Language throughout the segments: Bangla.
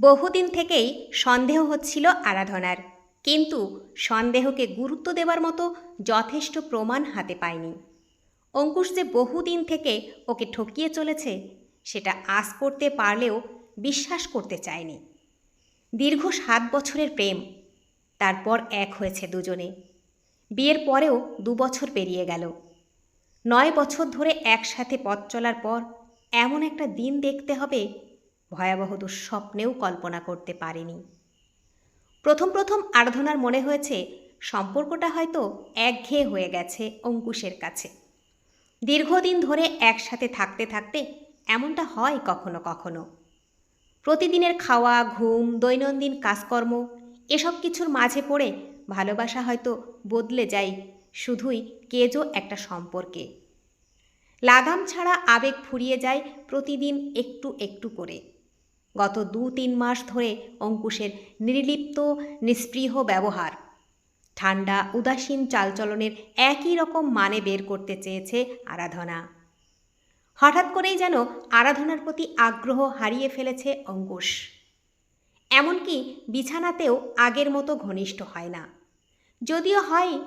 বহুদিন থেকেই সন্দেহ হচ্ছিল আরাধনার। কিন্তু সন্দেহকে গুরুত্ব দেবার মতো যথেষ্ট প্রমাণ হাতে পায়নি। অঙ্কুশ যে বহুদিন থেকে ওকে ঠকিয়ে চলেছে, সেটা আশ করতে পারলেও বিশ্বাস করতে চায়নি। দীর্ঘ সাত বছরের প্রেম, তারপর এক হয়েছে দুজনে। বিয়ের পরেও দু বছর পেরিয়ে গেল। নয় বছর ধরে একসাথে পথ চলার পর এমন একটা দিন দেখতে হবে ভয়াবহ দুঃস্বপ্নেও কল্পনা করতে পারেনি। প্রথম প্রথম আরাধনার মনে হয়েছে, সম্পর্কটা হয়তো একঘেয়ে হয়ে গেছে অঙ্কুশের কাছে। দীর্ঘদিন ধরে একসাথে থাকতে থাকতে এমনটা হয় কখনো কখনো। প্রতিদিনের খাওয়া, ঘুম, দৈনন্দিন কাজকর্ম, এসব কিছুর মাঝে পড়ে ভালোবাসা হয়তো বদলে যায় শুধুই কেজো একটা সম্পর্কে। লাগাম ছাড়া আবেগ ফুরিয়ে যায় প্রতিদিন একটু একটু করে। গত দু তিন মাস ধরে অঙ্কুশের নির্লিপ্ত, নিস্পৃহ ব্যবহার। ঠান্ডা উদাসীন চালচলনের একই রকম মানে বের করতে চেয়েছে আরাধনা। হঠাৎ করেই যেন আরাধনার প্রতি আগ্রহ হারিয়ে ফেলেছে অঙ্কুশ। এমনকি বিছানাতেও আগের মতো ঘনিষ্ঠ হয় না। যদিও হয়,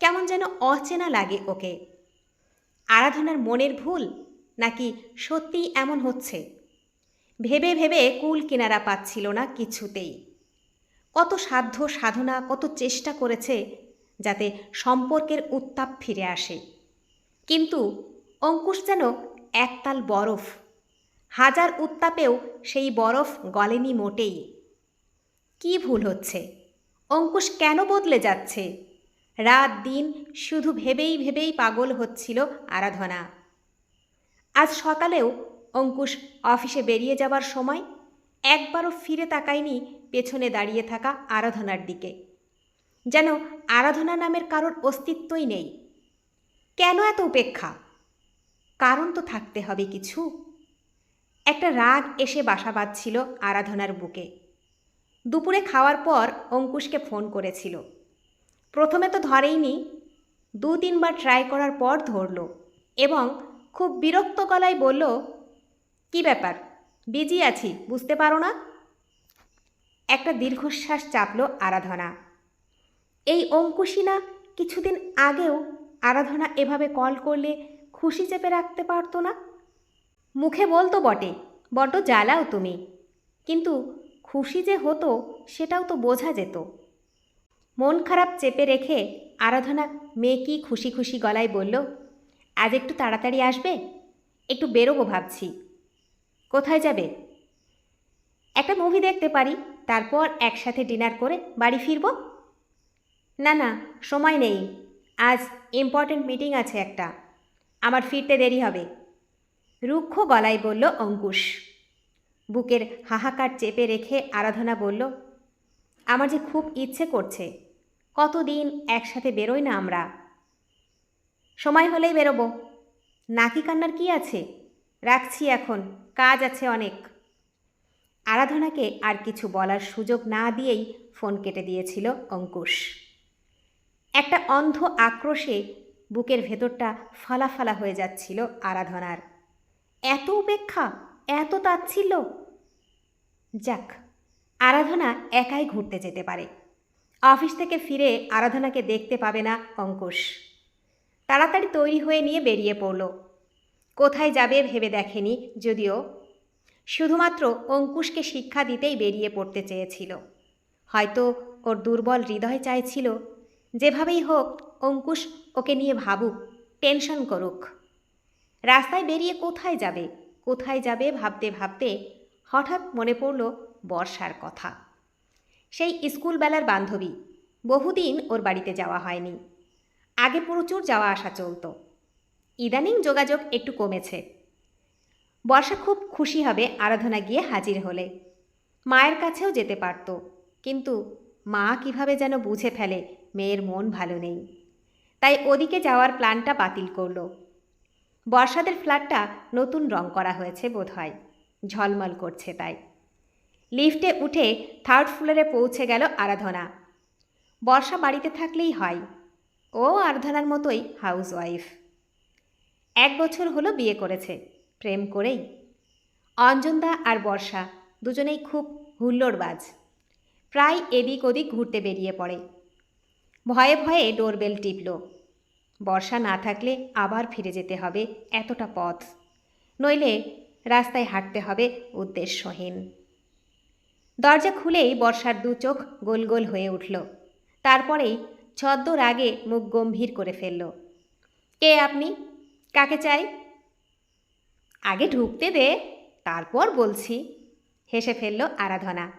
কেমন যেন অচেনা লাগে ওকে। আরাধনার মনের ভুল নাকি সত্যিই এমন হচ্ছে? ভেবে ভেবে কুল কিনারা পাচ্ছিল না কিছুতেই। কত সাধ্য সাধনা, কত চেষ্টা করেছে যাতে সম্পর্কের উত্তাপ ফিরে আসে। কিন্তু অঙ্কুশ যেন একতাল বরফ, হাজার উত্তাপেও সেই বরফ গলেনি মোটেই। কি ভুল হচ্ছে? অঙ্কুশ কেন বদলে যাচ্ছে? রাত, দিন শুধু ভেবেই ভেবেই পাগল হচ্ছিল আরাধনা। আজ সকালেও অঙ্কুশ অফিসে বেরিয়ে যাবার সময় একবারও ফিরে তাকায়নি পেছনে দাঁড়িয়ে থাকা আরাধনার দিকে। যেন আরাধনা নামের কারোর অস্তিত্বই নেই। কেন এত উপেক্ষা? কারণ তো থাকতে হবে কিছু। একটা রাগ এসে বাসা বাঁধছিল আরাধনার বুকে। দুপুরে খাওয়ার পর অঙ্কুশকে ফোন করেছিল। প্রথমে তো ধরেইনি দু তিনবার ট্রাই করার পর ধরল এবং খুব বিরক্ত গলায় বলল কি ব্যাপার? বিজি আছি, বুঝতে পারো না? একটা দীর্ঘশ্বাস চাপল আরাধনা। এই অঙ্কুশী না কিছুদিন আগেও আরাধনা এভাবে কল করলে খুশি চেপে রাখতে পারতো না? মুখে বলতো বটে, বড্ড জ্বালাও তুমি। কিন্তু খুশি যে হতো, সেটাও তো বোঝা যেত। মন খারাপ চেপে রেখে আরাধনা মেয়ে কি খুশি খুশি গলায় বলল, আজ একটু তাড়াতাড়ি আসবে? একটু বেরোবো ভাবছি। কোথায় যাবে? একটা মুভি দেখতে পারি, তারপর একসাথে ডিনার করে বাড়ি ফিরব? না না, সময় নেই। আজ ইম্পর্ট্যান্ট মিটিং আছে একটা। আমার ফিরতে দেরি হবে। রুক্ষ গলায় বলল, অঙ্কুশ। বুকের হাহাকার চেপে রেখে আরাধনা বলল, আমার যে খুব ইচ্ছে করছে। কতদিন একসাথে বেরোই না আমরা? সময় হলেই বেরোবো। নাকি কান্নার কি আছে? রাখছি এখন, কাজ আছে অনেক। আরাধনাকে আর কিছু বলার সুযোগ না দিয়েই ফোন কেটে দিয়েছিল অঙ্কুশ। একটা অন্ধ আক্রোশে বুকের ভেতরটা ফালাফালা হয়ে যাচ্ছিল আরাধনার। এত উপেক্ষা, এত তাচ্ছিল যাক, আরাধনা একাই ঘুরতে যেতে পারে। অফিস থেকে ফিরে আরাধনাকে দেখতে পাবে না অঙ্কুশ। তাড়াতাড়ি তৈরি হয়ে নিয়ে বেরিয়ে পড়ল। কোথায় যাবে ভেবে দেখেনি, যদিও শুধুমাত্র অঙ্কুশকে শিক্ষা দিতেই বেরিয়ে পড়তে চেয়েছিল। হয়তো ওর দুর্বল হৃদয় চাইছিল, যেভাবেই হোক অঙ্কুশ ওকে নিয়ে ভাবুক, টেনশন করুক। রাস্তায় বেরিয়ে কোথায় যাবে কোথায় যাবে ভাবতে ভাবতে হঠাৎ মনে পড়ল বর্ষার কথা। সেই স্কুলবেলার বান্ধবী, বহুদিন ওর বাড়িতে যাওয়া হয়নি। আগে প্রচুর যাওয়া আসা চলতো। ইদানিং যোগাযোগ একটু কমেছে। বর্ষা খুব খুশি হবে আরাধনা গিয়ে হাজির হলে। মায়ের কাছেও যেতে পারত। কিন্তু মা কীভাবে যেন বুঝে ফেলে মেয়ের মন ভালো নেই। তাই ওদিকে যাওয়ার প্ল্যানটা বাতিল করল। বর্ষাদের ফ্ল্যাটটা নতুন রং করা হয়েছে বোধহয়। ঝলমল করছে তাই। লিফটে উঠে থার্ড ফ্লোরে পৌঁছে গেল আরাধনা। বর্ষা বাড়িতে থাকলেই হয়। ও আরাধনার মতোই হাউস ওয়াইফ এক বছর হলো বিয়ে করেছে। প্রেম করেই। অঞ্জনদা আর বর্ষা দুজনেই খুব হুল্লোড়বাজ। প্রায় এদিক ওদিক ঘুরতে বেরিয়ে পড়ে। ভয়ে ভয়ে ডোরবেল টিপল। বর্ষা না থাকলে আবার ফিরে যেতে হবে এতটা পথ। নইলে রাস্তায় হাঁটতে হবে উদ্দেশ্যহীন। দরজা খুলেই বর্ষার দু চোখ গোল গোল হয়ে উঠল। তারপরেই ছদ্মর আগে মুখ গম্ভীর করে ফেলল। কে আপনি? কাকে চাই? আগে ঢুকতে দে, তারপর বলছি। হেসে ফেলল আরাধনা।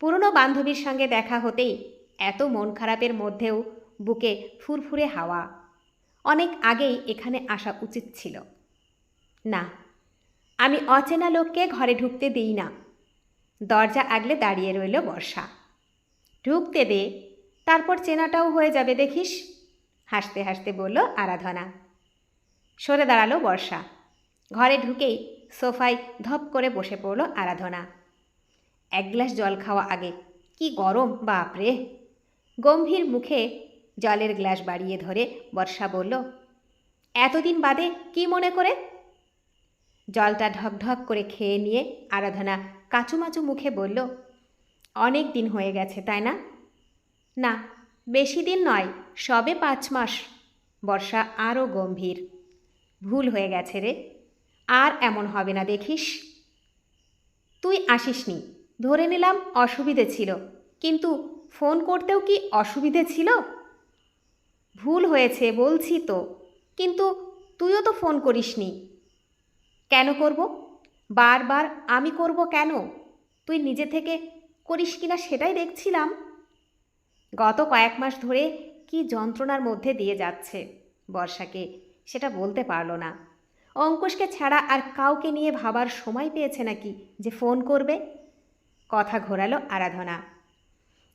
পুরনো বান্ধবীর সঙ্গে দেখা হতেই এত মন খারাপের মধ্যেও বুকে ফুরফুরে হাওয়া। অনেক আগেই এখানে আসা উচিত ছিল। না, আমি অচেনা লোককে ঘরে ঢুকতে দিই না। দরজা আগলে দাঁড়িয়ে রইল বর্ষা। ঢুকতে দে, তারপর চেনাটাও হয়ে যাবে দেখিস, হাসতে হাসতে বলল আরাধনা। সরে দাঁড়াল বর্ষা। ঘরে ঢুকেই সোফায় ধপ করে বসে পড়ল আরাধনা। এক গ্লাস জল খাওয়া আগে। কি গরম বাপরে গম্ভীর মুখে জলের গ্লাস বাড়িয়ে ধরে বর্ষা বলল, এতদিন বাদে কি মনে করে? জলটা ঢকঢক করে খেয়ে নিয়ে আরাধনা কাচুমাচু মুখে বলল, অনেক দিন হয়ে গেছে, তাই না? না, বেশি দিন নয়, সবে পাঁচ মাস। বর্ষা আরও গম্ভীর। ভুল হয়ে গেছে রে। আর এমন হবে না, দেখিস। তুই আসিসনি। ধরে নিলাম অসুবিধে ছিল, কিন্তু ফোন করতেও কি অসুবিধে ছিল? ভুল হয়েছে বলছি তো, কিন্তু তুইও তো ফোন করিসনি। কেন করব? বারবার আমি করব কেন? তুই নিজে থেকে করিস কিনা সেটাই দেখছিলাম। গত কয়েক মাস ধরে কি যন্ত্রণার মধ্যে দিয়ে যাচ্ছে বর্ষাকে। সেটা বলতে পারল না। অঙ্কুশকে ছাড়া আর কাউকে নিয়ে ভাবার সময় পেয়েছে নাকি যে ফোন করবে? কথা ঘোরালো আরাধনা।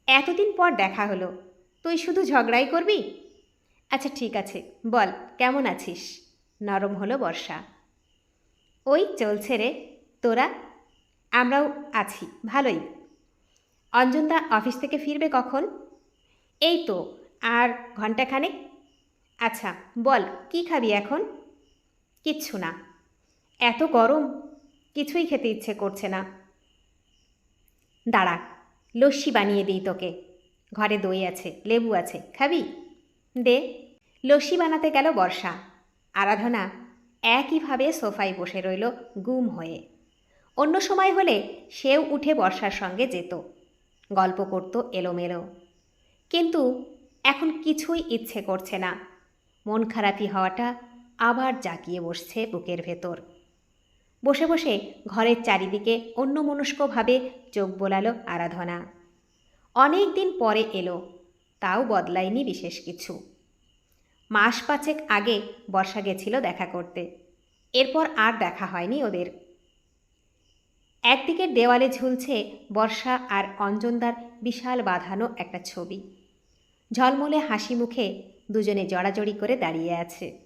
এতদিন পর দেখা হলো। তুই শুধু ঝগড়াই করবি? আচ্ছা ঠিক আছে। বল, কেমন আছিস? নরম হলো বর্ষা। ওই চলছে রে। তোরা? আমরাও আছি। ভালোই। অঞ্জনদা অফিস থেকে ফিরবে কখন? এই তো, আর ঘন্টাখানেক আচ্ছা বল, কি খাবি এখন? কিচ্ছু না। এত গরম, কিছুই খেতে ইচ্ছে করছে না। দাঁড়া, লস্যি বানিয়ে দিই তোকে। ঘরে দই আছে, লেবু আছে, খাবি? দে। লস্যি বানাতে গেল বর্ষা। আরাধনা একইভাবে সোফায় বসে রইল গুম হয়ে। অন্য সময় হলে সেও উঠে বর্ষার সঙ্গে যেত। গল্প করত এলোমেলো। কিন্তু এখন কিছুই ইচ্ছে করছে না। মন খারাপি হওয়াটা আবার জাকিয়ে বসছে বুকের ভেতর। বসে বসে ঘরের চারিদিকে অন্যমনস্কভাবে চোখ বোলালো আরাধনা। অনেক দিন পরে এলো, তাও বদলায়নি বিশেষ কিছু। মাস পাঁচেক আগে বর্ষা গেছিল দেখা করতে, এরপর আর দেখা হয়নি ওদের। একদিকের দেওয়ালে ঝুলছে বর্ষা আর অঞ্জনদার বিশাল বাঁধানো একটা ছবি। ঝলমলে হাসি মুখে দুজনে জড়াজড়ি করে দাঁড়িয়ে আছে।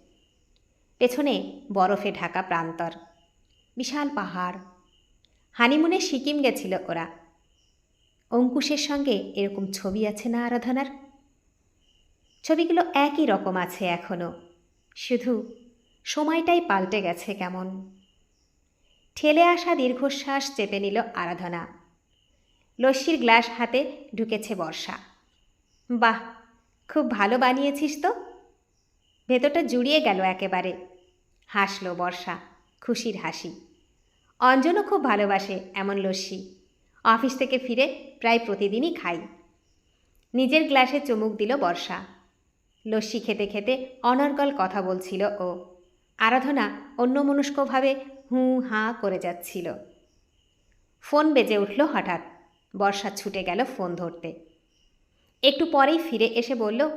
পেছনে বরফে ঢাকা প্রান্তর, বিশাল পাহাড়। হানিমুনে সিকিম গেছিল ওরা। অঙ্কুশের সঙ্গে এরকম ছবি আছে না আরাধনার? ছবিগুলো একই রকম আছে এখনও শুধু সময়টাই পাল্টে গেছে কেমন। ঠেলে আসা দীর্ঘশ্বাস চেপে নিল আরাধনা। লস্যির গ্লাস হাতে ঢুকেছে বর্ষা। বাহ খুব ভালো বানিয়েছিস তো? ভেতরটা জুড়িয়ে গেল একেবারে। হাসলো বর্ষা, খুশির হাসি। অঞ্জনও খুব ভালোবাসে এমন লস্যি। অফিস থেকে ফিরে প্রায় প্রতিদিনই খাই। নিজের গ্লাসে চুমুক দিল বর্ষা। লস্যি খেতে খেতে অনর্গল কথা বলছিল ও। আরাধনা অন্যমনস্কভাবে হুঁ হাঁ করে যাচ্ছিল। ফোন বেজে উঠল হঠাৎ। বর্ষা ছুটে গেল ফোন ধরতে। একটু পরেই ফিরে এসে বলল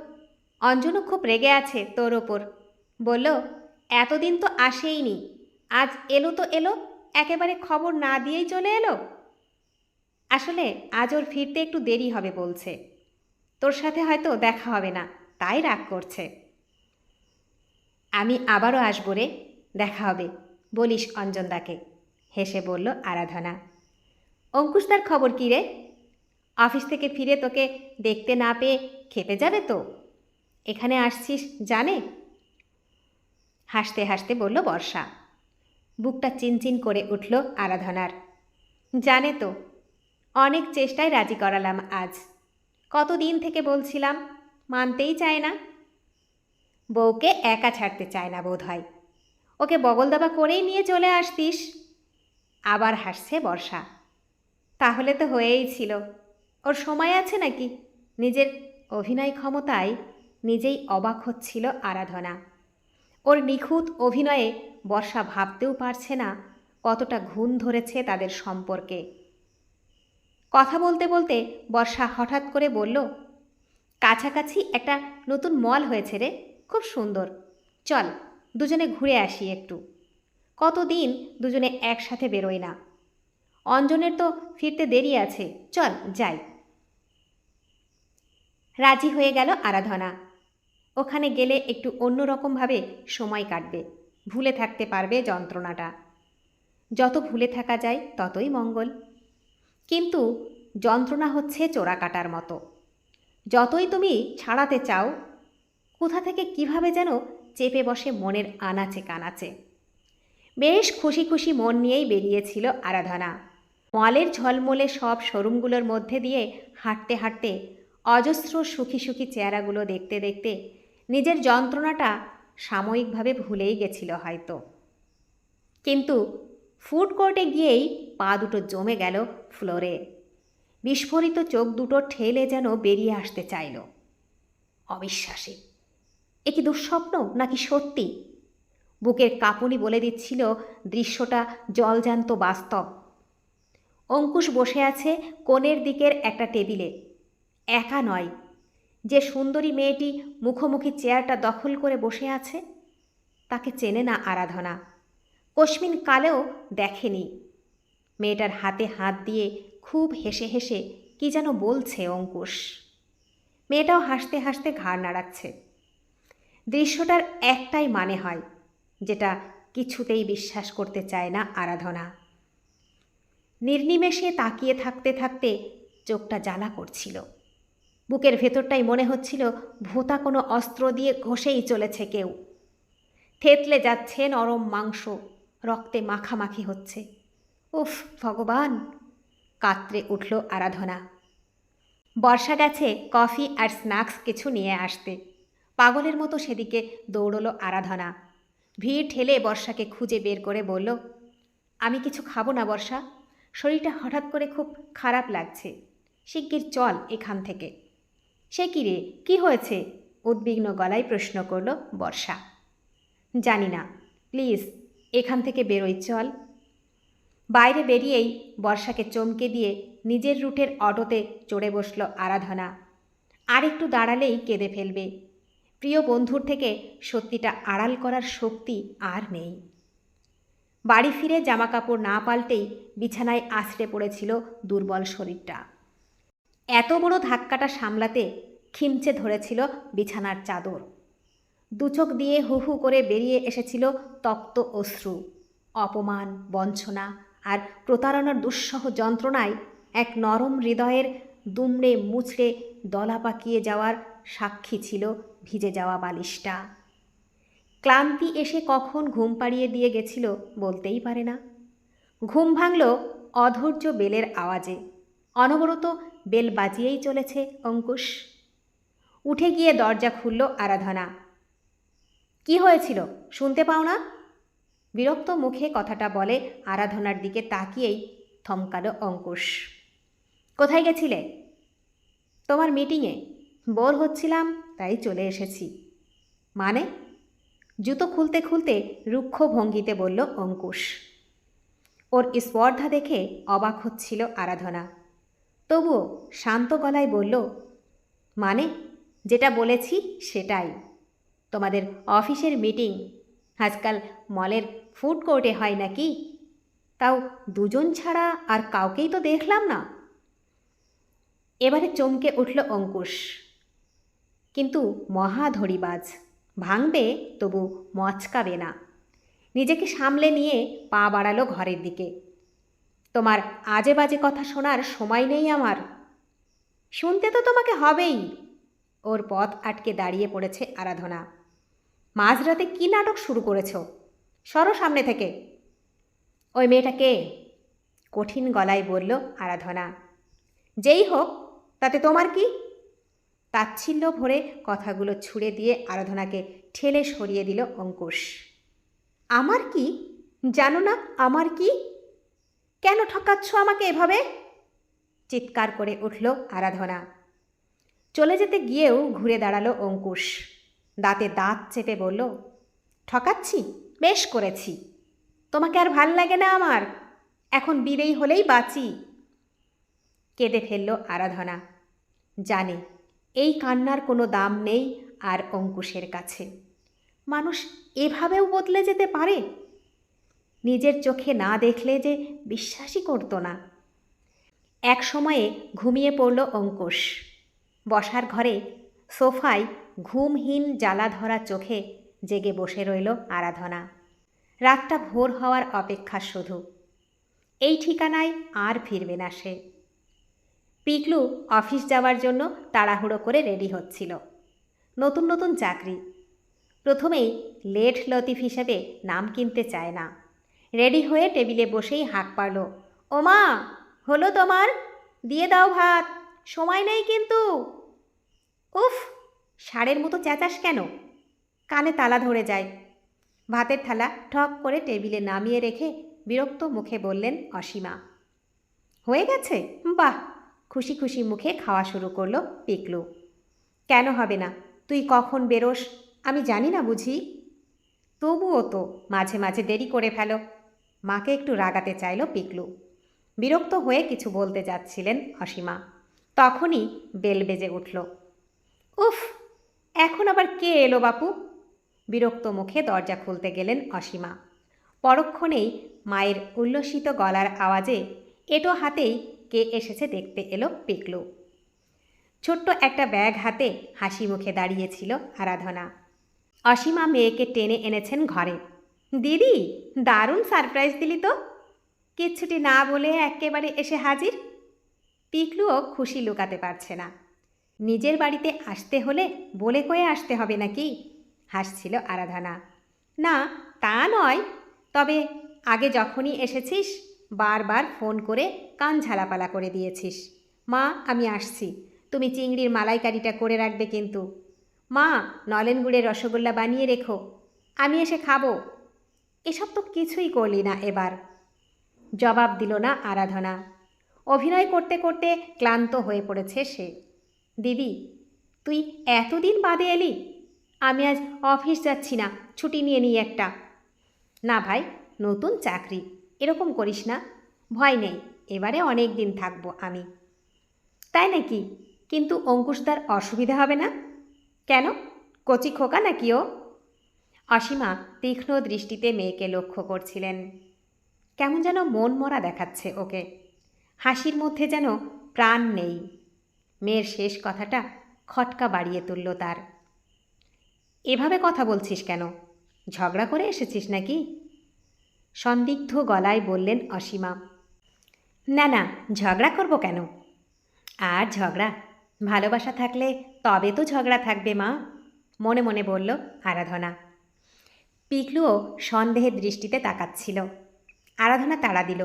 অঞ্জনও খুব রেগে আছে তোর ওপর। বলল, এতদিন তো আসেইনি, আজ এলো তো এলো, একেবারে খবর না দিয়েই চলে এলো? আসলে আজ ওর ফিরতে একটু দেরি হবে, বলছে। তোর সাথে হয়তো দেখা হবে না, তাই রাগ করছে। আমি আবারও আসব রে, দেখা হবে, বলিস অঞ্জনদাকে হেসে বলল আরাধনা। অঙ্কুশদার খবর কী রে? অফিস থেকে ফিরে তোকে দেখতে না পেয়ে খেপে যাবে তো? এখানে আসছিস জানে? হাসতে হাসতে বলল বর্ষা। বুকটা চিনচিন করে উঠল আরাধনার। জানে তো, অনেক চেষ্টায় রাজি করালাম আজ। কতদিন থেকে বলছিলাম, মানতেই চায় না। বউকে একা ছাড়তে চায় না বোধ হয় ওকে বগল দাবা করেই নিয়ে চলে আসতিস। আবার হাসছে বর্ষা। তাহলে তো হয়েই ছিল। ওর সময় আছে নাকি? নিজের অভিনয় ক্ষমতায় নিজেই অবাক হচ্ছিল আরাধনা। ওর নিখুঁত অভিনয়ে বর্ষা ভাবতেও পারছে না কতটা ঘুণ ধরেছে তাদের সম্পর্কে। কথা বলতে বলতে বর্ষা হঠাৎ করে বলল, কাছাকাছি একটা নতুন মল হয়েছে রে, খুব সুন্দর। চল, দুজনে ঘুরে আসি একটু। কতদিন দুজনে একসাথে বেরোয় না। অঞ্জনের তো ফিরতে দেরি আছে। চল, যাই। রাজি হয়ে গেল আরাধনা। ওখানে গেলে একটু অন্যরকমভাবে সময় কাটবে, ভুলে থাকতে পারবে যন্ত্রণাটা। যত ভুলে থাকা যায়, ততই মঙ্গল। কিন্তু যন্ত্রণা হচ্ছে চোরা কাটার মতো। যতই তুমি ছাড়াতে চাও, কোথা থেকে কীভাবে যেন চেপে বসে মনের আনাচে কানাচে। বেশ খুশি খুশি মন নিয়েই বেরিয়েছিল আরাধনা। মলের ঝলমলে সব শোরুমগুলোর মধ্যে দিয়ে হাঁটতে হাঁটতে অজস্র সুখী সুখী চেহারাগুলো দেখতে দেখতে নিজের যন্ত্রণাটা সাময়িকভাবে ভুলেই গেছিল হয়তো। কিন্তু ফুড কোর্টে গিয়েই পা দুটো জমে গেল ফ্লোরে। বিস্ফোরিত চোখ দুটো ঠেলে যেন বেরিয়ে আসতে চাইল। অবিশ্বাসী। এ কি দুঃস্বপ্ন নাকি সত্যি? বুকের কাঁপুনি বলে দিচ্ছিল দৃশ্যটা জলজান্ত বাস্তব। অঙ্কুশ বসে আছে কোণের দিকের একটা টেবিলে। একা নয়। যে সুন্দরী মেয়েটি মুখোমুখি চেয়ারটা দখল করে বসে আছে, তাকে চেনে না আরাধনা। কস্মিন কালেও দেখেনি। মেয়েটার হাতে হাত দিয়ে খুব হেসে হেসে কি যেন বলছে অঙ্কুশ। মেয়েটাও হাসতে হাসতে ঘাড় নাড়াচ্ছে। দৃশ্যটার একটাই মানে হয়, যেটা কিছুতেই বিশ্বাস করতে চায় না আরাধনা। নির্নিমেষে তাকিয়ে থাকতে থাকতে চোখটা জ্বালা করছিল। বুকের ভেতরটাই মনে হচ্ছিল ভোতা কোনো অস্ত্র দিয়ে ঘষেই চলেছে কেউ। থেতলে যাচ্ছে নরম মাংস, রক্তে মাখামাখি হচ্ছে। উফ, ভগবান! কাত্রে উঠল আরাধনা। বর্ষা গেছে, কফি আর স্ন্যাক্স কিছু নিয়ে আসতে। পাগলের মতো সেদিকে দৌড়লো আরাধনা। ভিড় ঠেলে বর্ষাকে খুঁজে বের করে বলল, আমি কিছু খাব না বর্ষা। শরীরটা হঠাৎ করে খুব খারাপ লাগছে। শিগগির চল এখান থেকে। সে কি রে? কী হয়েছে? উদ্বিগ্ন গলায় প্রশ্ন করল বর্ষা। জানি না। প্লিজ, এখান থেকে বেরোই, চল। বাইরে বেরিয়েই বর্ষাকে চমকে দিয়ে নিজের রুটের অটোতে চড়ে বসল আরাধনা। আর একটু দাঁড়ালেই কেঁদে ফেলবে। প্রিয় বন্ধুর থেকে সত্যিটা আড়াল করার শক্তি আর নেই। বাড়ি ফিরে জামাকাপড় না পাল্টেই বিছানায় আছড়ে পড়েছিল দুর্বল শরীরটা। এত বড় ধাক্কাটা সামলাতে খিমচে ধরেছিল বিছানার চাদর। দুচোখ দিয়ে হু হু করে বেরিয়ে এসেছিল তপ্ত অশ্রু, অপমান, বঞ্চনা আর প্রতারণার দুঃসহ যন্ত্রণায় এক নরম হৃদয়ের দুমড়ে মুচড়ে দলা পাকিয়ে যাওয়ার সাক্ষী ছিল ভিজে যাওয়া বালিশটা। ক্লান্তি এসে কখন ঘুম পাড়িয়ে দিয়ে গেছিল বলতেই পারে না। ঘুম ভাঙল অধৈর্য বেলের আওয়াজে। অনবরত বেল বাজিয়েই চলেছে, অঙ্কুশ। উঠে গিয়ে দরজা খুলল আরাধনা। কি হয়েছিল? শুনতে পাও না? বিরক্ত মুখে কথাটা বলে আরাধনার দিকে তাকিয়েই থমকালো অঙ্কুশ। কোথায় গেছিলে? তোমার মিটিংয়ে। বোর হচ্ছিলাম, তাই চলে এসেছি। মানে? জুতো খুলতে খুলতে রুক্ষ ভঙ্গিতে বলল অঙ্কুশ। ওর স্পর্ধা দেখে অবাক হচ্ছিল আরাধনা। তবুও শান্ত গলায় বলল মানে যেটা বলেছি সেটাই। তোমাদের অফিসের মিটিং, আজকাল মলের ফুড কোর্টে হয় নাকি? তাও দুজন ছাড়া আর কাউকেই তো দেখলাম না। এবারে চমকে উঠল অঙ্কুশ। কিন্তু মহাধরিবাজ ভাঙবে তবু মচকাবে না। নিজেকে সামলে নিয়ে পা বাড়ালো ঘরের দিকে। তোমার আজে বাজে কথা শোনার সময় নেই আমার। শুনতে তো তোমাকে হবেই। ওর পথ আটকে দাঁড়িয়ে পড়েছে আরাধনা। মাঝরাতে কী নাটক শুরু করেছ? সরো সামনে থেকে। ওই মেয়েটা কে? কঠিন গলায় বলল আরাধনা। যেই হোক, তাতে তোমার কি? তাচ্ছিল্য ভরে কথাগুলো ছুড়ে দিয়ে আরাধনাকে ঠেলে সরিয়ে দিল অঙ্কুশ। আমার কি? জানো না, আমার কি? কেন ঠকাচ্ছ আমাকে এভাবে? চিৎকার করে উঠল আরাধনা। চলে যেতে গিয়েও ঘুরে দাঁড়াল অঙ্কুশ। দাঁতে দাঁত চেপে বলল, ঠকাচ্ছি, বেশ করেছি। তোমাকে আর ভালো লাগে না আমার। এখন বিদেই হলেই বাঁচি। কেঁদে ফেলল আরাধনা। জানে, এই কান্নার কোনো দাম নেই আর অঙ্কুশের কাছে। মানুষ এভাবেও বদলে যেতে পারে? নিজের চোখে না দেখলে যে বিশ্বাসই করতো না। এক সময়ে ঘুমিয়ে পড়ল অঙ্কুশ। বসার ঘরে সোফায় ঘুমহীন জ্বালা ধরা চোখে জেগে বসে রইল আরাধনা। রাতটা ভোর হওয়ার অপেক্ষা শুধু। এই ঠিকানায় আর ফিরবে না সে। পিকলু অফিস যাওয়ার জন্য তাড়াহুড়ো করে রেডি হচ্ছিল। নতুন নতুন চাকরি। প্রথমেই লেট লতিফ হিসেবে নাম কিনতে চায় না। রেডি হয়ে টেবিলে বসেই হাঁক পারল ওমা হলো তোমার? দিয়ে দাও ভাত। সময় নেই কিন্তু। উফ সারের মতো চেঁচাস কেন? কানে তালা ধরে যায়। ভাতের থালা ঠক করে টেবিলে নামিয়ে রেখে বিরক্ত মুখে বললেন অসীমা। হয়ে গেছে? বাহ! খুশি খুশি মুখে খাওয়া শুরু করল পিকলু। কেন হবে না? তুই কখন বেরোস? আমি জানি না বুঝি। তবুও তো মাঝে মাঝে দেরি করে ফেলো। মাকে একটু রাগাতে চাইল পিকলু। বিরক্ত হয়ে কিছু বলতে যাচ্ছিলেন অসীমা। তখনই বেল বেজে উঠল। উফ, এখন আবার কে এলো বাপু? বিরক্ত মুখে দরজা খুলতে গেলেন অসীমা। পরক্ষণেই মায়ের উল্লসিত গলার আওয়াজে এটো হাতেই কে এসেছে দেখতে এলো পিকলু। ছোট্ট একটা ব্যাগ হাতে হাসি মুখে দাঁড়িয়েছিল আরাধনা। অসীমা মেয়েকে টেনে এনেছেন ঘরে। দিদি, দারুণ সারপ্রাইজ দিলি তো। কিচ্ছুটি না বলে একেবারে এসে হাজির। পিকলুও খুশি লুকাতে পারছে না। নিজের বাড়িতে আসতে হলে বলে কয়ে আসতে হবে নাকি? হাসছিল আরাধনা। না, তা নয়। তবে আগে যখনই এসেছিস, বারবার ফোন করে কান ঝালাপালা করে দিয়েছিস। মা, আমি আসছি। তুমি চিংড়ির মালাইকারিটা করে রাখবে কিন্তু। মা, নলেন গুড়ের রসগোল্লা বানিয়ে রেখো। আমি এসে খাব। এসব তো কিছুই করলি না এবার। জবাব দিল না আরাধনা। অভিনয় করতে করতে ক্লান্ত হয়ে পড়েছে সে। দিদি, তুই এতদিন বাদে এলি? আমি আজ অফিস যাচ্ছি না, ছুটি নিয়ে নিই একটা। না ভাই, নতুন চাকরি, এরকম করিস না। ভয় নেই, এবারে অনেক দিন থাকব আমি। তাই নাকি? কিন্তু অঙ্কুশদার অসুবিধা হবে না? কেন? কচি খোকা নাকি ও? অসীমা তীক্ষ্ণ দৃষ্টিতে মেয়েকে লক্ষ্য করছিলেন। কেমন যেন মন মরা দেখাচ্ছে ওকে। হাসির মধ্যে যেন প্রাণ নেই। মেয়ের শেষ কথাটা খটকা বাড়িয়ে তুলল তার। এভাবে কথা বলছিস কেন? ঝগড়া করে এসেছিস নাকি? সন্দিগ্ধ গলায় বললেন অসীমা। না না, ঝগড়া করব কেন? আর ঝগড়া? ভালোবাসা থাকলে তবে তো ঝগড়া থাকবে মা। মনে মনে বলল আরাধনা। পিকলুও সন্দেহের দৃষ্টিতে তাকাচ্ছিল। আরাধনা তাড়া দিল,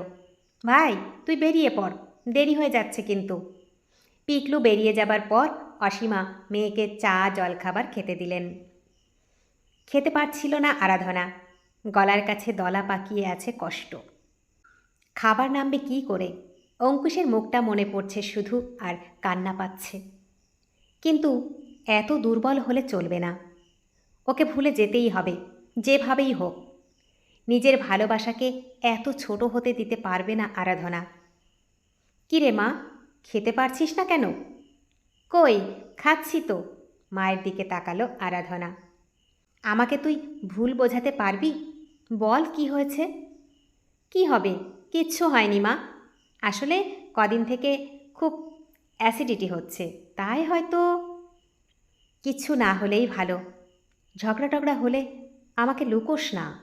ভাই, তুই বেরিয়ে পড়, দেরি হয়ে যাচ্ছে কিন্তু। পিকলু বেরিয়ে যাবার পর অসীমা মেয়েকে চা, জলখাবার খেতে দিলেন। খেতে পারছিল না আরাধনা, গলার কাছে দলা পাকিয়ে আছে কষ্ট। খাবার নামবে কি করে? অঙ্কুশের মুখটা মনে পড়ছে শুধু আর কান্না পাচ্ছে। কিন্তু এত দুর্বল হলে চলবে না, ওকে ভুলে যেতেই হবে। যেভাবেই হোক, নিজের ভালোবাসাকে এত ছোট হতে দিতে পারবে না আরাধনা। কিরে মা, খেতে পারছিস না কেন? কই, খাচ্ছি তো। মায়ের দিকে তাকালো আরাধনা। আমাকে তুই ভুল বোঝাতে পারবি? বল কি হয়েছে? কি হবে? কিচ্ছু হয়নি মা। আসলে কদিন থেকে খুব অ্যাসিডিটি হচ্ছে, তাই হয়তো কিচ্ছু না হলেই ভালো। ঝগড়া টগড়া হলে আমাকে লুকোস না।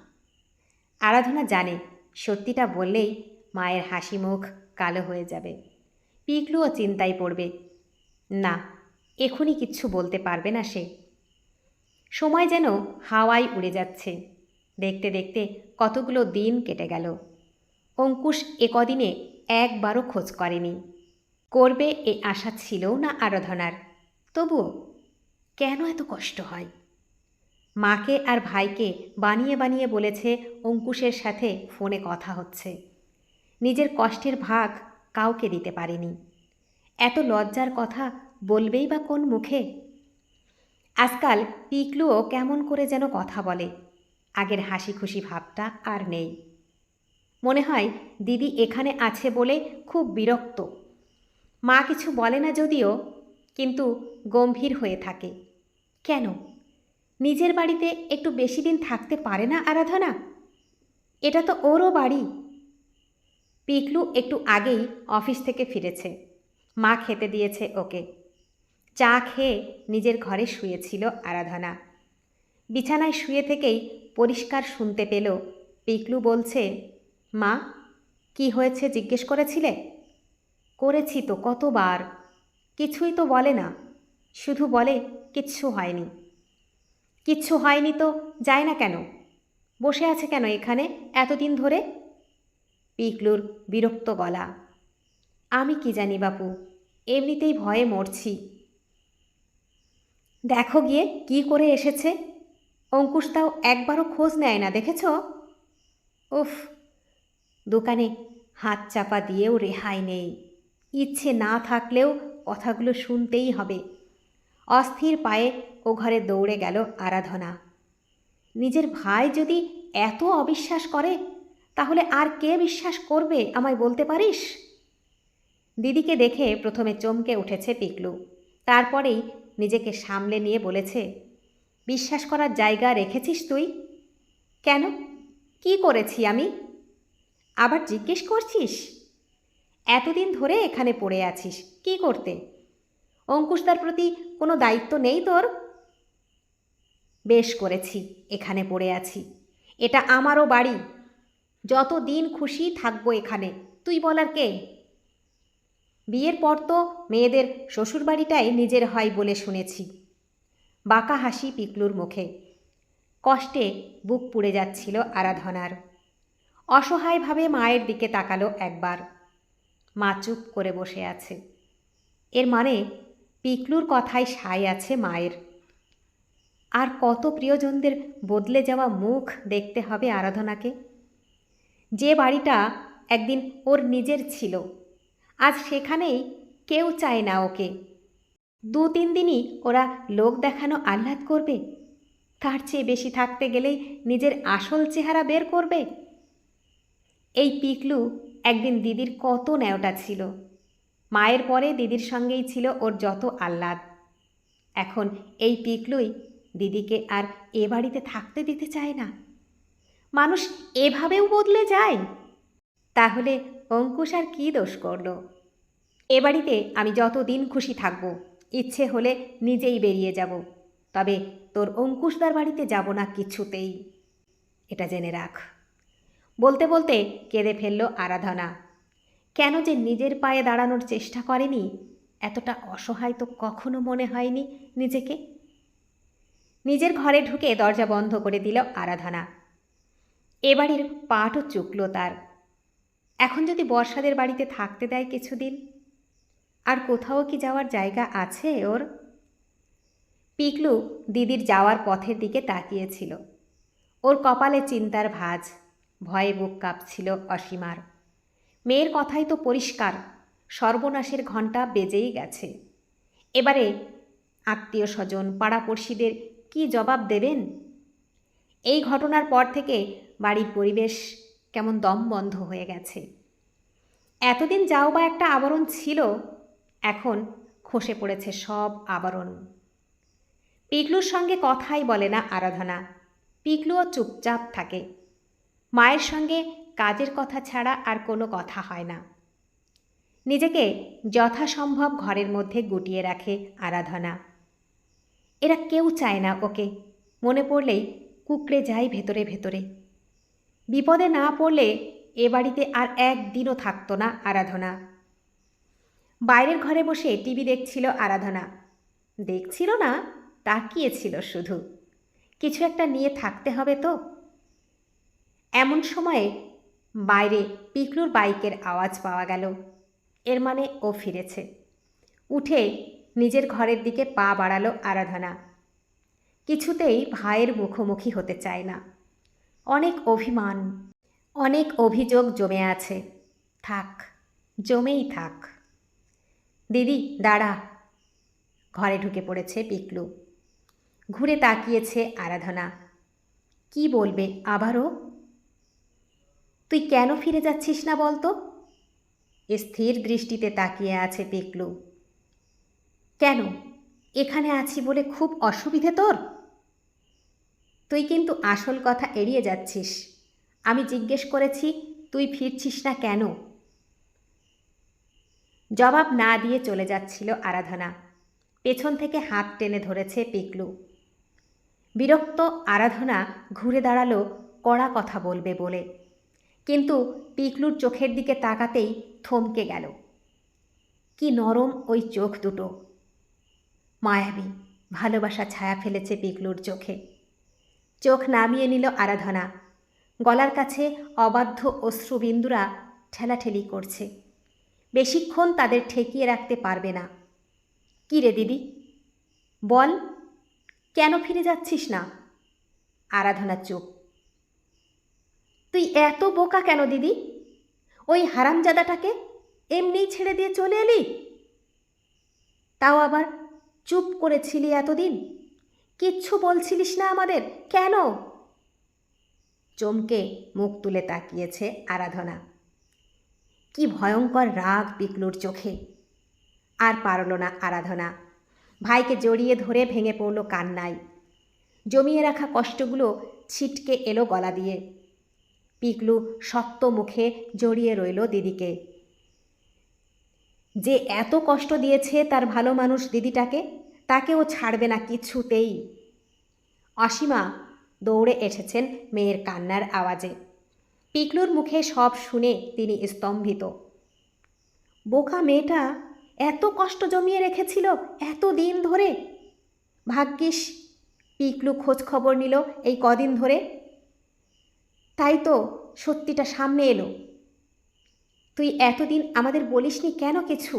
আরাধনা জানে, সত্যিটা বললেই মায়ের হাসি মুখ কালো হয়ে যাবে। পিকলুও চিন্তায় পড়বে, না, এখনই কিচ্ছু বলতে পারবে না সে। সময় যেন হাওয়ায় উড়ে যাচ্ছে। দেখতে দেখতে কতগুলো দিন কেটে গেল। অঙ্কুশ এ কদিনে একবারও খোঁজ করেনি। করবে এ আশা ছিলও না আরাধনার। তবুও কেন এত কষ্ট হয়? মাকে আর ভাইকে বানিয়ে বানিয়ে বলেছে অঙ্কুশের সাথে ফোনে কথা হচ্ছে। নিজের কষ্টের ভাগ কাউকে দিতে পারেনি। এত লজ্জার কথা বলবেই বা কোন মুখে? আজকাল পিকলুও কেমন করে যেন কথা বলে, আগের হাসি খুশি ভাবটা আর নেই। মনে হয় দিদি এখানে আছে বলে খুব বিরক্ত। মা কিছু বলে না যদিও, কিন্তু গম্ভীর হয়ে থাকে। কেন? নিজের বাড়িতে একটু বেশি দিন থাকতে পারে না আরাধনা? এটা তো ওরও বাড়ি। পিকলু একটু আগেই অফিস থেকে ফিরেছে। মা খেতে দিয়েছে ওকে। চা খেয়ে নিজের ঘরে শুয়েছিল আরাধনা। বিছানায় শুয়ে থেকেই পরিষ্কার শুনতে পেল, পিকলু বলছে, মা, কি হয়েছে জিজ্ঞেস করেছিলে? করেছি তো কতবার। কিছুই তো বলে না। শুধু বলে, কিচ্ছু হয়নি। কিচ্ছু হয়নি তো যায় না কেন? বসে আছে কেন এখানে এতদিন ধরে? পিকলুর বিরক্ত গলা। আমি কি জানি বাপু, এমনিতেই ভয়ে মরছি। দেখো গিয়ে কি করে এসেছে। অঙ্কুশ তাও একবারও খোঁজ নেয় না, দেখেছ? উফ, দোকানে হাত চাপা দিয়েও রেহাই নেই। ইচ্ছে না থাকলেও কথাগুলো শুনতেই হবে। অস্থির পায়ে ও ঘরে দৌড়ে গেল আরাধনা। নিজের ভাই যদি এত অবিশ্বাস করে, তাহলে আর কে বিশ্বাস করবে, আমায় বলতে পারিস? দিদিকে দেখে প্রথমে চমকে উঠেছে পিকলু। তারপরেই নিজেকে সামলে নিয়ে বলেছে, বিশ্বাস করার জায়গা রেখেছিস তুই? কেন? কি করেছি আমি? আবার জিজ্ঞেস করছিস? এতদিন ধরে এখানে পড়ে আছিস, কি করতে? অঙ্কুশদার প্রতি কোনো দায়িত্ব নেই তোর? বেশ করেছি, এখানে পড়ে আছি। এটা আমারও বাড়ি। যত দিন খুশি থাকব এখানে। তুই বলার কে? বিয়ের পর তো মেয়েদের শ্বশুরবাড়িটাই নিজের হয় বলে শুনেছি। বাঁকা হাসি পিকলুর মুখে। কষ্টে বুক পুড়ে যাচ্ছিল আরাধনার। অসহায়ভাবে মায়ের দিকে তাকালো একবার। মা চুপ করে বসে আছে। এর মানে পিকলুর কথায় সায় আছে মায়ের। আর কত প্রিয়জনদের বদলে যাওয়া মুখ দেখতে হবে আরাধনাকে। যে বাড়িটা একদিন ওর নিজের ছিল, আজ সেখানেই কেউ চায় না ওকে। দু তিন দিনই ওরা লোক দেখানো আহ্লাদ করবে, তার চেয়ে বেশি থাকতে গেলেই নিজের আসল চেহারা বের করবে। এই পিকলু একদিন দিদির কত ন্যাওটা ছিল। মায়ের পরে দিদির সঙ্গেই ছিল ওর যত আহ্লাদ। এখন এই পিকলুই দিদিকে আর এ বাড়িতে থাকতে দিতে চায় না। মানুষ এভাবেও বদলে যায়। তাহলে অঙ্কুশ আর কী দোষ করল? এ বাড়িতে আমি যত দিন খুশি থাকব, ইচ্ছে হলে নিজেই বেরিয়ে যাব। তবে তোর অঙ্কুশদার বাড়িতে যাব না কিছুতেই। এটা জেনে রাখ। বলতে বলতে কেঁদে ফেলল আরাধনা। কেন যে নিজের পায়ে দাঁড়ানোর চেষ্টা করেনি? এতটা অসহায় তো কখনো মনে হয়নি নিজেকে। নিজের ঘরে ঢুকে দরজা বন্ধ করে দিল আরাধনা। এবাড়ির পাটও চুকল তার। এখন যদি বর্ষাদের বাড়িতে থাকতে দেয় কিছুদিন, আর কোথাও কি যাওয়ার জায়গা আছে ওর? পিকলু দিদির যাওয়ার পথের দিকে তাকিয়েছিল। ওর কপালে চিন্তার ভাঁজ, ভয়ে বুক কাঁপছিল অসীমার। মেয়ের কথাই তো পরিষ্কার। সর্বনাশের ঘণ্টা বেজেই গেছে। এবারে আত্মীয় স্বজন পাড়াপড়শিদের কি জবাব দেবেন? এই ঘটনার পর থেকে বাড়ির পরিবেশ কেমন দম বন্ধ হয়ে গেছে। এতদিন যাও বা একটা আবরণ ছিল, এখন খসে পড়েছে সব আবরণ। পিকলুর সঙ্গে কথাই বলে না আরাধনা। পিকলুও চুপচাপ থাকে। মায়ের সঙ্গে কাজের কথা ছাড়া আর কোনো কথা হয় না। নিজেকে যথাসম্ভব ঘরের মধ্যে গুটিয়ে রাখে আরাধনা। এরা কেউ চায় না ওকে। মনে পড়লেই কুকড়ে যায় ভেতরে ভেতরে। বিপদে না পড়লে এ বাড়িতে আর একদিনও থাকতো না আরাধনা। বাইরের ঘরে বসে টিভি দেখছিল আরাধনা। দেখছিল না, তাকিয়েছিল শুধু। কিছু একটা নিয়ে থাকতে হবে তো। এমন সময়ে বাইরে পিকলুর বাইকের আওয়াজ পাওয়া গেল। এর মানে ও ফিরেছে। উঠে নিজের ঘরের দিকে পা বাড়ালো আরাধনা। কিছুতেই ভাইয়ের মুখোমুখি হতে চায় না। অনেক অভিমান, অনেক অভিযোগ জমে আছে। থাক, জমেই থাক। দিদি, দাঁড়া। ঘরে ঢুকে পড়েছে পিকলু। ঘুরে তাকিয়েছে আরাধনা। কি বলবে, আবারও? তুই কেন ফিরে যাচ্ছিস না বলতো? স্থির দৃষ্টিতে তাকিয়ে আছে পিকলু। কেন? এখানে আছি বলে খুব অসুবিধে তোর? তুই কিন্তু আসল কথা এড়িয়ে যাচ্ছিস। আমি জিজ্ঞেস করেছি, তুই ফিরছিস না কেন? জবাব না দিয়ে চলে যাচ্ছিল আরাধনা। পেছন থেকে হাত টেনে ধরেছে পিকলু। বিরক্ত আরাধনা ঘুরে দাঁড়াল, কড়া কথা বলবে বলে। কিন্তু পিকলুর চোখের দিকে তাকাতেই থমকে গেল। কি নরম ওই চোখ দুটো। মায়াবী, ভালোবাসা ছায়া ফেলেছে পিকলুর চোখে। চোখ নামিয়ে নিল আরাধনা। গলার কাছে অবাধ্য অশ্রুবিন্দুরা ঠেলাঠেলি করছে। বেশিক্ষণ তাদের ঠেকিয়ে রাখতে পারবে না। কী রে দিদি? বল, কেন ফিরে যাচ্ছিস না? আরাধনা চুপ। তুই এত বোকা কেন, দিদি? ওই হারামজাদাটাকে এমনিই ছেড়ে দিয়ে চলে এলি? তাও আবার চুপ করেছিলি এতদিন? কিচ্ছু বলছিলিস না আমাদের, কেন? চমকে মুখ তুলে তাকিয়েছে আরাধনা। কি ভয়ঙ্কর রাগ পিকলুর চোখে। আর পারল না আরাধনা। ভাইকে জড়িয়ে ধরে ভেঙে পড়ল কান্নায়। জমিয়ে রাখা কষ্টগুলো ছিটকে এলো গলা দিয়ে। পিকলু শক্ত মুখে জড়িয়ে রইল দিদিকে। যে এত কষ্ট দিয়েছে তার ভালো মানুষ দিদিটাকে, তাকে ও ছাড়বে না কিছুতেই। অসীমা দৌড়ে এসেছেন মেয়ের কান্নার আওয়াজে। পিকলুর মুখে সব শুনে তিনি স্তম্ভিত। বোকা মেয়েটা এত কষ্ট জমিয়ে রেখেছিল এত দিন ধরে? ভাগ্যিস পিকলু খোঁজ খবর নিল এই কদিন ধরে। তাই তো সত্যিটা সামনে এলো। তুই এতদিন আমাদের বলিসনি কেন কিছু?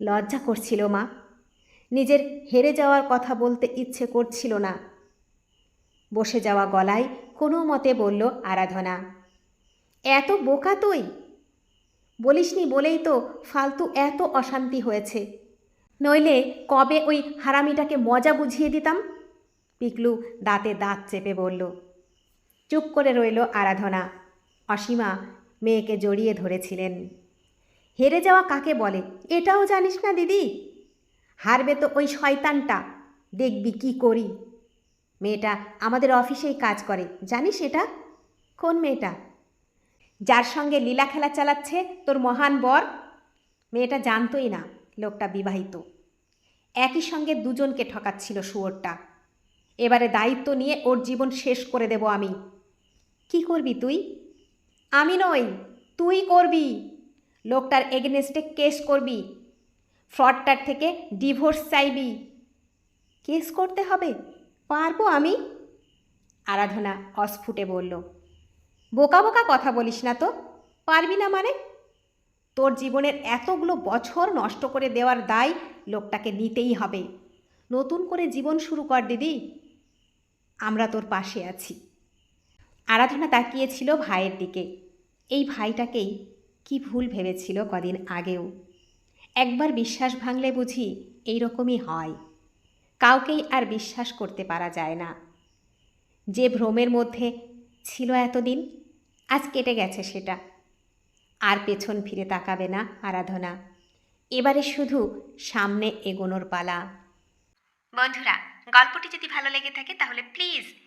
লজ্জা করছিল মা। নিজের হেরে যাওয়ার কথা বলতে ইচ্ছে করছিল না। বসে যাওয়া গলায় কোনো মতে বলল আরাধনা, এত বোকা তুই? বলিসনি বলেই তো ফালতু এত অশান্তি হয়েছে। নইলে কবে ওই হারামিটাকে মজা বুঝিয়ে দিতাম? পিকলু দাঁতে দাঁত চেপে বলল চুপ করে রইল আরাধনা। অসীমা মেয়েকে জড়িয়ে ধরেছিলেন। হেরে যাওয়া কাকে বলে? এটাও জানিস না দিদি? হারবে তো ওই শয়তানটা। দেখবি কি করি। মেয়েটা আমাদের অফিসেই কাজ করে। জানিস এটা? কোন মেয়েটা? যার সঙ্গে লীলা খেলা চালাচ্ছে তোর মহান বর? মেয়েটা জানতই না লোকটা বিবাহিত। একই সঙ্গে দুজনকে ঠকাচ্ছিল শুয়োরটা। এবারে দায়িত্ব নিয়ে ওর জীবন শেষ করে দেব আমি। কি করবি তুই? আমি নই, তুই করবি। লোকটার এগেনেস্টে কেস করবি। ফ্রডটার থেকে ডিভোর্স চাইবি। কেস করতে হবে, পারব আমি? আরাধনা অস্ফুটে বলল, বোকা বোকা কথা বলিস না তো, পারবি না মানে? তোর জীবনের এতগুলো বছর নষ্ট করে দেওয়ার দায় লোকটাকে নিতেই হবে। নতুন করে জীবন শুরু কর দিদি। আমরা তোর পাশে আছি। আরাধনা তাকিয়েছিল ভাইয়ের দিকে। এই ভাইটাকেই কি ভুল ভেবেছিল কদিন আগেও। একবার বিশ্বাস ভাঙলে বুঝি এই রকমই হয়। কাউকেই আর বিশ্বাস করতে পারা যায় না। যে ভ্রমের মধ্যে ছিল এতদিন, আজ কেটে গেছে সেটা। আর পেছন ফিরে তাকাবে না আরাধনা। এবারে শুধু সামনে এগোনোর পালা। বন্ধুরা, গল্পটি যদি ভালো লেগে থাকে তাহলে প্লিজ